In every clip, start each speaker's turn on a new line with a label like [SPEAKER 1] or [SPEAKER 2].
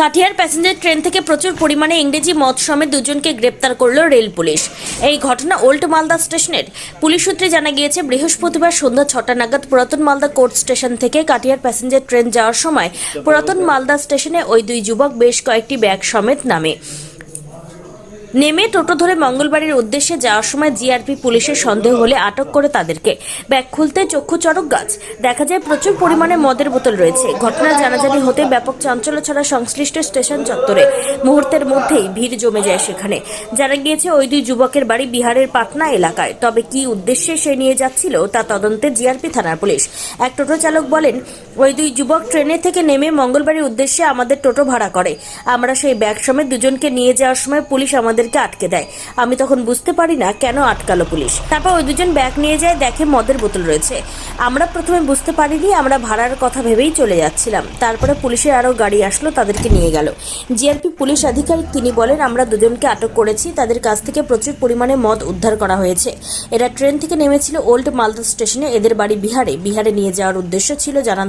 [SPEAKER 1] Katihar passenger train থেকে প্রচুর পরিমাণে ইংরেজি মদ সমেত দুজনকে গ্রেপ্তার করল রেল পুলিশ। এই ঘটনা ওল্ড মালদা স্টেশনের। পুলিশ সূত্রে জানা গিয়েছে, বৃহস্পতিবার সন্ধ্যা ছটা নাগাদ পুরাতন মালদা কোর্ট স্টেশন থেকে কাটিয়ার প্যাসেঞ্জার ট্রেন যাওয়ার সময় পুরাতন মালদা স্টেশনে ওই দুই যুবক বেশ কয়েকটি ব্যাগ সমেত নামে। নেমে টোটো ধরে মঙ্গলবাড়ির উদ্দেশ্যে যাওয়ার সময় জিআরপি পুলিশের সন্দেহ হলে আটক করে তাদেরকে। ব্যাগ খুলতে চক্ষু চড়ক গাছ। দেখা যায় প্রচুর পরিমাণে মদের বোতল রয়েছে। ঘটনা জানাজানি হতে ব্যাপক চাঞ্চল্য ছড়া সংশ্লিষ্ট স্টেশন চত্বরে। মুহূর্তের মধ্যেই ভিড় জমে যায় সেখানে। জানা গিয়েছে, ওই দুই যুবকের বাড়ি বিহারের পাটনা এলাকায়। তবে কি উদ্দেশ্যে সে নিয়ে যাচ্ছিল, তা তদন্তে জিআরপি থানার পুলিশ। এক টোটো চালক বলেন, ওই দুই যুবক ট্রেনে থেকে নেমে মঙ্গলবাড়ির উদ্দেশ্যে আমাদের টোটো ভাড়া করে। আমরা সেই ব্যাগ সমেত দুজনকে নিয়ে যাওয়ার সময় পুলিশ আমাদেরকে আটকে দেয়। আমি তখন বুঝতে পারি না কেন আটকালো পুলিশ। তারপর ওই দুজন ব্যাগ নিয়ে যায়, দেখে মদের বোতল রয়েছে। আমরা প্রথমে বুঝতে পারিনি, আমরা ভাড়ার কথা ভেবেই চলে যাচ্ছিলাম। তারপরে পুলিশের আরও গাড়ি আসলো, তাদেরকে নিয়ে গেল। জিআরপি পুলিশ আধিকারিক তিনি বলেন, আমরা দুজনকে আটক করেছি, তাদের কাছ থেকে প্রচুর পরিমাণে মদ উদ্ধার করা হয়েছে। এরা ট্রেন থেকে নেমেছিল ওল্ড মালদা স্টেশনে, এদের বাড়ি বিহারে। বিহারে নিয়ে যাওয়ার উদ্দেশ্য ছিল জানান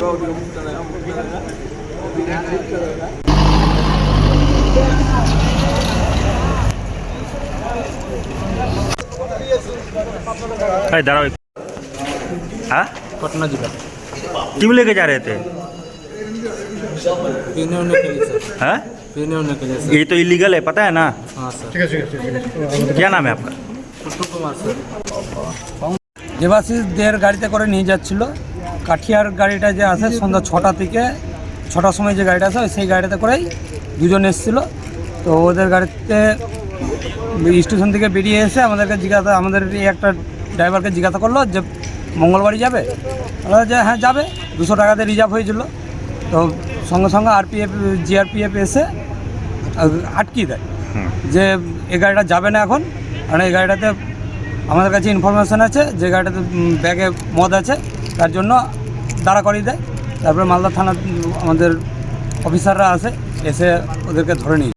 [SPEAKER 2] अरे दारा हाँ
[SPEAKER 3] पटना जिला
[SPEAKER 2] क्यों लेके जा रहे थे
[SPEAKER 3] पीने होने के लिए सर
[SPEAKER 2] हाँ
[SPEAKER 3] पीने होने के लिए सर
[SPEAKER 2] ये तो इलीगल है पता है ना
[SPEAKER 3] हाँ सर ठीक है ठीक है
[SPEAKER 2] क्या नाम है आपका
[SPEAKER 3] कुमार सर দেবাশিস দেহের গাড়িতে করে নিয়ে যাচ্ছিল কাঠিয়ার গাড়িটা যে আসে সন্ধ্যা ছটা থেকে ছটার সময় যে গাড়িটা আসে সেই গাড়িতে করেই দুজন এসেছিল। তো ওদের গাড়িতে স্টেশন থেকে বেরিয়ে এসে আমাদেরকে জিজ্ঞাসা আমাদের এই একটা ড্রাইভারকে জিজ্ঞাসা করল যে মঙ্গলবাড়ি যাবে? যে হ্যাঁ যাবে। দুশো টাকাতে রিজার্ভ হয়েছিল। তো সঙ্গে সঙ্গে আরপিএফ জিআরপিএফ এসে আটকিয়ে দেয় যে এই গাড়িটা যাবে না এখন। কারণ এই গাড়িটাতে আমাদের কাছে ইনফরমেশান আছে যে গাড়িটাতে ব্যাগে মদ আছে। তার জন্য দাঁড়া করিয়ে দেয়। তারপরে মালদা থানার আমাদের অফিসাররা আছে এসে ওদেরকে ধরে নিয়ে